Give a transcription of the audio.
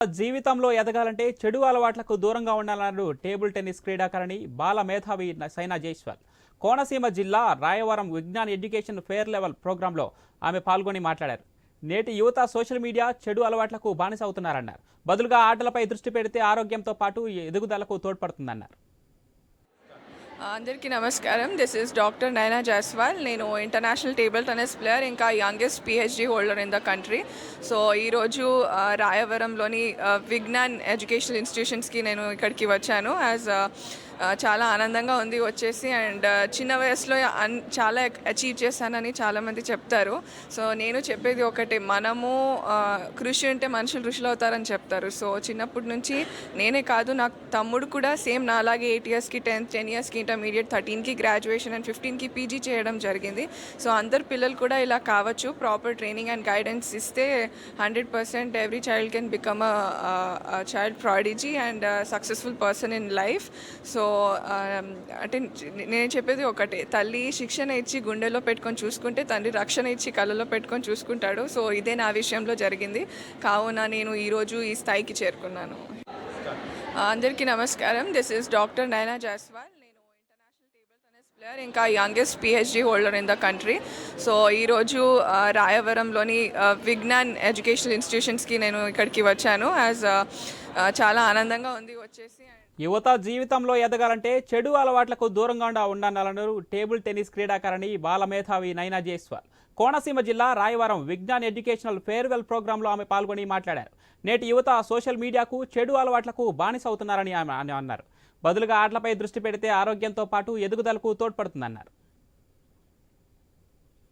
జీవితంలో ఎదగాలంటే చెడు అలవాట్లకు దూరంగా ఉండాలన్నారు టేబుల్ టెన్నిస్ క్రీడాకారిణి బాల మేధావి సైనా జైస్వాల్. కోనసీమ జిల్లా Rayavaram Vignan education fair level ప్రోగ్రాంలో ఆమె పాల్గొని మాట్లాడారు. నేటి యువత సోషల్ మీడియా చెడు అలవాట్లకు బానిస అవుతున్నారన్నారు. బదులుగా ఆటలపై దృష్టి పెడితే ఆరోగ్యంతో పాటు ఎదుగుదలకు తోడ్పడుతుందన్నారు. అందరికీ నమస్కారం. This is doctor Naina Jaiswal నేను ఇంటర్నేషనల్ టేబుల్ టెన్నిస్ ప్లేయర్ ఇంకా youngest PhD holder in the country so ఈరోజు రాయవరంలోని విజ్ఞాన్ ఎడ్యుకేషనల్ ఇన్స్టిట్యూషన్స్కి నేను ఇక్కడికి వచ్చాను. యాజ్ చాలా ఆనందంగా ఉంది వచ్చేసి. అండ్ చిన్న వయసులో అన్ చాలా అచీవ్ చేశానని చాలామంది చెప్తారు. సో నేను చెప్పేది ఒకటి. మనము కృషి ఉంటే మనుషులు ఋషులు అవుతారని చెప్తారు. సో చిన్నప్పటి నుంచి నేనే కాదు నాకు తమ్ముడు కూడా సేమ్ నాలాగే ఎయిట్ ఇయర్స్కి టెన్త్ టెన్ ఇయర్స్కి ఇంటర్మీడియట్ థర్టీన్కి గ్రాడ్యుయేషన్ అండ్ ఫిఫ్టీన్కి పీజీ చేయడం జరిగింది. సో అందరు పిల్లలు కూడా ఇలా కావచ్చు. ప్రాపర్ ట్రైనింగ్ అండ్ గైడెన్స్ ఇస్తే hundred percent every child can become a child prodigy and successful person in life. So అంటే నేను చెప్పేది ఒకటే. తల్లి శిక్షణ ఇచ్చి గుండెలో పెట్టుకొని చూసుకుంటే తండ్రి రక్షణ ఇచ్చి కళ్ళలో పెట్టుకొని చూసుకుంటాడు. సో ఇదే నా విషయంలో జరిగింది. కావున నేను ఈరోజు ఈ స్థాయికి చేరుకున్నాను. అందరికీ నమస్కారం. This is doctor Naina Jaiswal నేను ఇంటర్నేషనల్ టేబుల్ టెన్నిస్ ప్లేయర్ ఇంకా youngest PhD holder in the country so ఈరోజు రాయవరంలోని విజ్ఞాన్ ఎడ్యుకేషనల్ ఇన్స్టిట్యూషన్స్కి నేను ఇక్కడికి వచ్చాను. యాజ్ చాలా ఆనందంగా ఉంది వచ్చేసి. యువత జీవితంలో ఎదగాలంటే చెడు అలవాట్లకు దూరంగా ఉండాలన్నారు టేబుల్ టెన్నిస్ క్రీడాకారిణి బాల మేధావి నైనా జైస్వాల్. కోనసీమ జిల్లా రాయవరం విజ్ఞాన్ ఎడ్యుకేషనల్ ఫేర్వెల్ ప్రోగ్రాంలో ఆమె పాల్గొని మాట్లాడారు. నేటి యువత సోషల్ మీడియాకు చెడు అలవాట్లకు బానిస అవుతున్నారని ఆమె ఆమె అన్నారు. బదులుగా ఆటలపై దృష్టి పెడితే ఆరోగ్యంతో పాటు ఎదుగుదలకు తోడ్పడుతుందన్నారు.